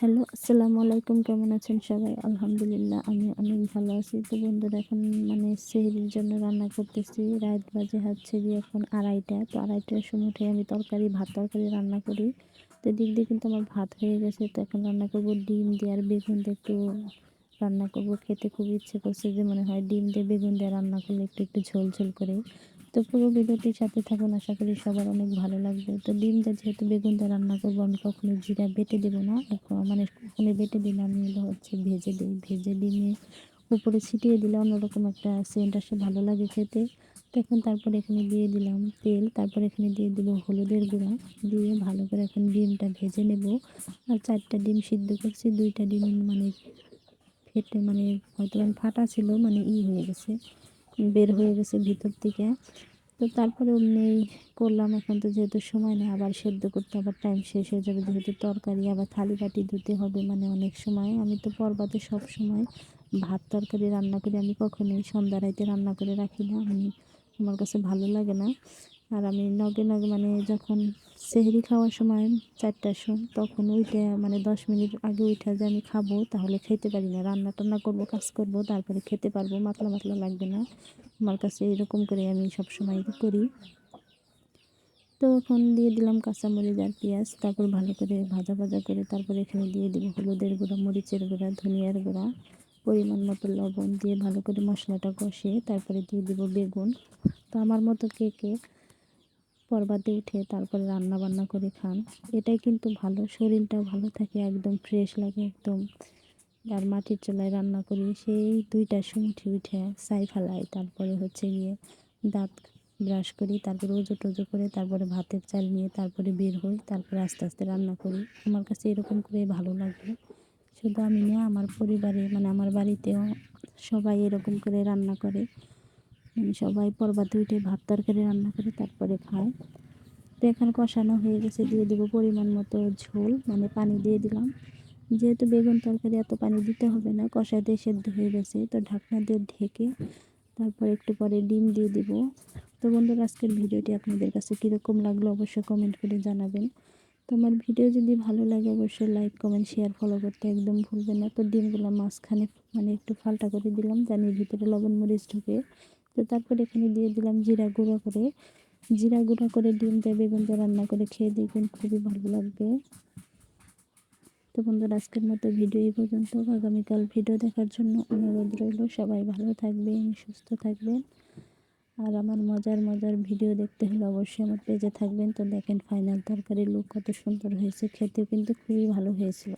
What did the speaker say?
Hello, আসসালামু আলাইকুম, কেমন আছেন সবাই? আলহামদুলিল্লাহ, আমি অনেক ভালো আছি। তো বন্ধুরা, এখন মানে সেহরির জন্য রান্না করতেছি। রাত বাজে হচ্ছে যে এখন আড়াইটা। তো আড়াইটার সময় উঠে আমি তরকারি, ভাত তরকারি রান্না করি। তো দিক দিয়ে কিন্তু আমার ভাত হয়ে গেছে। তো এখন রান্না করব ডিম দিয়ে আর বেগুন দিয়ে একটু রান্না করব। খেতে খুব ইচ্ছে করছে যে মনে হয় ডিম দিয়ে বেগুন দিয়ে রান্না করলে একটু একটু ঝোল ঝোল করে। তো পুরো ভিডিওটির সাথে থাকুন, আশা করি সবার অনেক ভালো লাগবে। তো ডিমটা যেহেতু বেগুন দিয়ে রান্না করব, আমি কখনো জিরা বেটে দেবো না। মানে কখনো বেটে দিলে আমি হচ্ছে ভেজে দিই। ভেজে ডিমে উপরে ছিটিয়ে দিলে অন্যরকম একটা সেন্ট আসে, ভালো লাগে খেতে। তখন তারপর এখানে দিয়ে দিলাম তেল। তারপর এখানে দিয়ে দিব হলুদের গুঁড়া। দিয়ে ভালো করে এখন ডিমটা ভেজে নেব। আর চারটা ডিম সিদ্ধ করছি, দুইটা ডিম মানে ফেটে মানে হয়তো ফাটা ছিল মানে ই হয়ে গেছে। বের হয়ে গেছে ভিতর থেকে। তো তারপরে অমনি করলাম এখন তো যেহেতু সময় নেই, আবার সেদ্ধ করতে আবার টাইম শেষ হয়ে যাবে, যেহেতু তরকারি আবার থালি বাটি ধুতে হবে মানে অনেক সময়। আমি তো পর্বাতে সব সময় ভাত তরকারি রান্না করি, আমি কখনোই সন্ধ্যা রাইতে রান্না করে রাখি না। আমি, আমার কাছে ভালো লাগে না। আর আমি নগে নগে মানে যখন সেহরি খাওয়ার সময় চারটার সময় তখন ওইটা মানে দশ মিনিট আগে উঠা যে আমি খাব তাহলে খেতে পারি না রান্না টান্না করব, কাজ করব, তারপরে খেতে পারব, মাতলা মাতলা লাগবে না। আমার কাছে এরকম করে আমি সবসময় করি। তো এখন দিয়ে দিলাম কাঁচামরিচ আর পেঁয়াজ, তারপর ভালো করে ভাজা ভাজা করে তারপর এখানে দিয়ে দেবো হলুদের গুঁড়া, মরিচের গুঁড়া, ধনিয়ার গুঁড়া, পরিমাণ মতো লবণ দিয়ে ভালো করে মশলাটা কষিয়ে তারপরে দিয়ে দেবো বেগুন। তো আমার মতো কে কে পর্বাতে উঠে তারপরে রান্না বান্না করে খান। এটাই কিন্তু ভালো, শরীরটাও ভালো থাকে, একদম ফ্রেশ লাগে একদম। আর মাটির চুলায় রান্না করি, সেই দুইটার সময় উঠে উঠে সাই ফেলাই, তারপরে হচ্ছে গিয়ে দাঁত ব্রাশ করি, তারপরে ওজো টোজো করে, তারপরে ভাতের চাল নিয়ে তারপরে বের হই, তারপরে আস্তে আস্তে রান্না করি। আমার কাছে এরকম করে ভালো লাগে। শুধু আমি না, আমার পরিবারে মানে আমার বাড়িতেও সবাই এরকম করে রান্না করে। সবাই পর্বাতে উঠে ভাত তরকারি রান্না করে, তারপরে খায় তো এখানে কষানো হয়ে গেছে, দিয়ে দেবো পরিমাণ মতো ঝোল মানে পানি দিয়ে দিলাম। যেহেতু বেগুন তরকারি এত পানি দিতে হবে না কষা দিয়ে সেদ্ধ হয়ে গেছে। তো ঢাকনা দিয়ে ঢেকে তারপর একটু পরে ডিম দিয়ে দিব। তো বন্ধুরা, আজকের ভিডিওটি আপনাদের কাছে কীরকম লাগল অবশ্যই কমেন্ট করে জানাবেন। তো আমার ভিডিও যদি ভালো লাগে, অবশ্যই লাইক কমেন্ট শেয়ার ফলো করতে একদম ভুলবেন না। তো ডিমগুলো মাঝখানে মানে একটু ফাল্টা করে দিলাম, জানি ভিতরে লবণ মরিচ ঢুকে তো তারপর এখানে দিয়ে দিলাম জিরা গুঁড়ো করে। জিরা গুঁড়ো করে ডিম দিয়ে বেগুন রান্না করে খেয়ে দেখবেন খুবই ভালো লাগবে। তো বন্ধুরা, আজকের মতো ভিডিও এই পর্যন্ত। আগামীকাল ভিডিও দেখার জন্য অনুরোধ রইল। সবাই ভালো থাকবেন, সুস্থ থাকবেন। আর আমার মজার মজার ভিডিও দেখতে হলে অবশ্যই আমার পেজে থাকবেন। তো দেখেন ফাইনাল তরকারির লুক কত সুন্দর হয়েছে। খেতেও কিন্তু খুবই ভালো হয়েছিল।